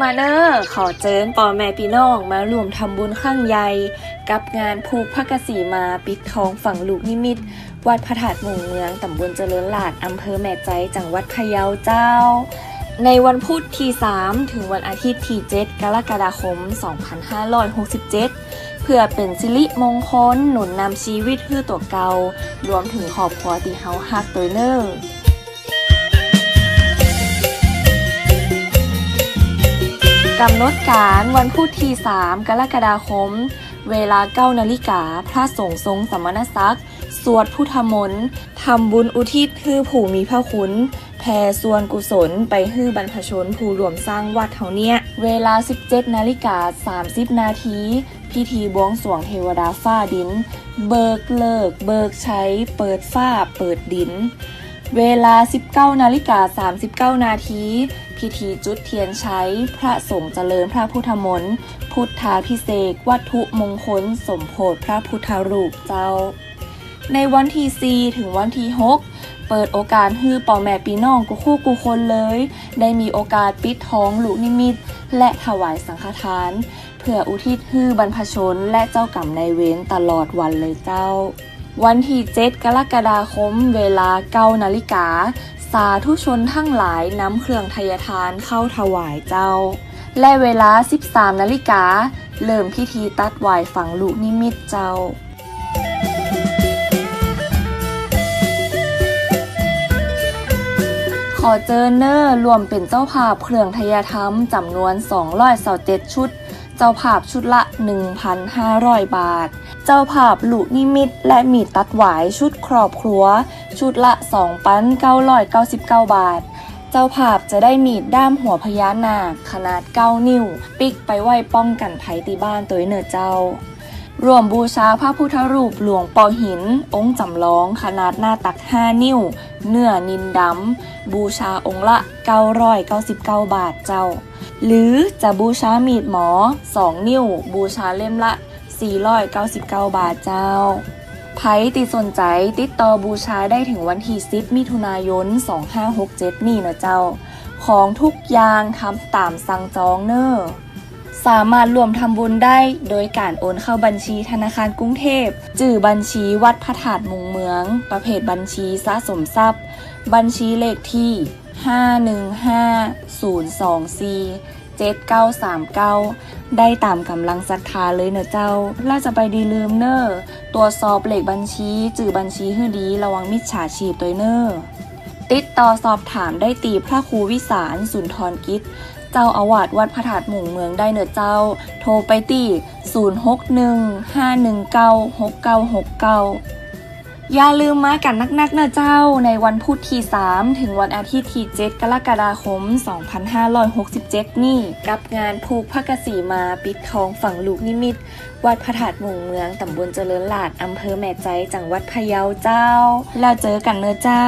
มาเนอร์ขอเจิญป่อแม่พี่น้องมารวมทำบุญข้างใหญ่กับงานผูกพระกษีมาปิดทองฝั่งลูกนิมิต วัดพระธาตุหมู่เมืองตำบลเจริญหลาดอำเภอแม่ใจจังหวัดพะเยาเจ้า ในวันพุธที่ 3 ถึงวันอาทิตย์ที่ 7 กรกฎาคม 2567 เพื่อเป็นสิริมงคลหนุนนำชีวิตคือตัวเกา รวมถึงขอบครัวที่เฮาฮักตัวเนอร์ กำหนดการวันพุธที่3กรกฎาคม เวลา9นาฬิกา พระสงฆ์ทรงสมณศักดิ์ สวดพุทธมนต์ทำบุญอุทิศให้ผู้มีพระคุณแผ่ส่วนกุศลไปให้บรรพชนผู้รวมสร้างวัดเท่าเนี้ย เวลา 17นาฬิกา 30 นาทีพิธีบวงสรวงเทวดาฟ้าดิน เบิกเลิก เบิกใช้ เปิดฟ้า เปิดดิน เวลา 19นาฬิกา39 นาที พิธีจุดเทียนใช้พระสงฆ์เจริญพระพุทธมนต์ พุทธาพิเศษกวัตถุมงคล สมโพธพระพุทธรูปเจ้า ในวันที่4ถึงวันที่6เปิดโอกาสให้ป่อแม่ปีน้องกูคู่กูคนเลย ได้มีโอกาสปิดท้องลูกนิมิต และถวายสังฆทาน เพื่ออุทิศให้บรรพชนและเจ้ากรรมนายเวรตลอดวันเลยเจ้า วันที่7กรกฎาคม เวลา9นาฬิกา สาธุชนทั้งหลายนำเครื่องทยทานเข้าถวายเจ้า และเวลา 13นาฬิกา เริ่มพิธีตัดวายฝังลูกนิมิตเจ้าขอเจอเนอร์รวมเป็นเจ้าภาพเครื่องทยธรรมจำนวน227ชุด เจ้าภาพชุดละ 1,500 บาท เจ้าภาพหลุนิมิตและมีดตัดหวายชุดครอบครัว ชุดละ 2,999 บาท เจ้าภาพจะได้มีดด้ามหัวพญานาคขนาด 9 นิ้ว ปิกไปไหว้ป้องกันภัยตีบ้านตัวเนอเจ้า รวมบูชาพระพุทธรูปหลวงปอหิน องค์จำลองขนาดหน้าตัก 5 นิ้ว เนื้อนินดำ บูชาองค์ละ 999 บาทเจ้า หรือจะบูชามีดหมอ 2 นิ้ว บูชาเล่มละ 499 บาทเจ้าไผติดสนใจติดต่อบูชาได้ถึงวันที่ 10 มิถุนายน 2567 นี่นะเจ้า ของทุกอย่างทำตามสั่งจองเนอ้อ สามารถรวมทำบุญได้โดยการโอนเข้าบัญชีธนาคารกรุงเทพจื่อบัญชีวัดพระธาตุมุงเมือง ประเภทบัญชีสะสมทรัพย์ บัญชีเลขที่ 515024 7939 ได้ตามกำลังศรัทธาเลยเนอะเจ้าล่าจะไปดีลืมเนอะตรวจสอบเลขบัญชี จื่อบัญชีให้ดีระวังมิจฉาชีพตัวเนอะติดต่อสอบถามได้ตีพระครูวิสารสุนทรกิจ เจ้าอาวาสวัดพระธาตุหมู่เมืองได้เนือเจ้า โทรไปที่ 0615196969อย่าลืมมากันนักๆเนอะเจ้า ในวันพุธที่ 3 ถึงวันอาทิตย์ที่ 7 กรกฎาคม 2567 นี่ กับงานผูกพระกษีมาปิดทองฝั่งลูกนิมิต วัดพระธาตุหมู่เมืองตำบลเจริญหลาดอำเภอแม่ใจจังหวัดพะเยาเจ้า แล้วเจอกันเนอะเจ้า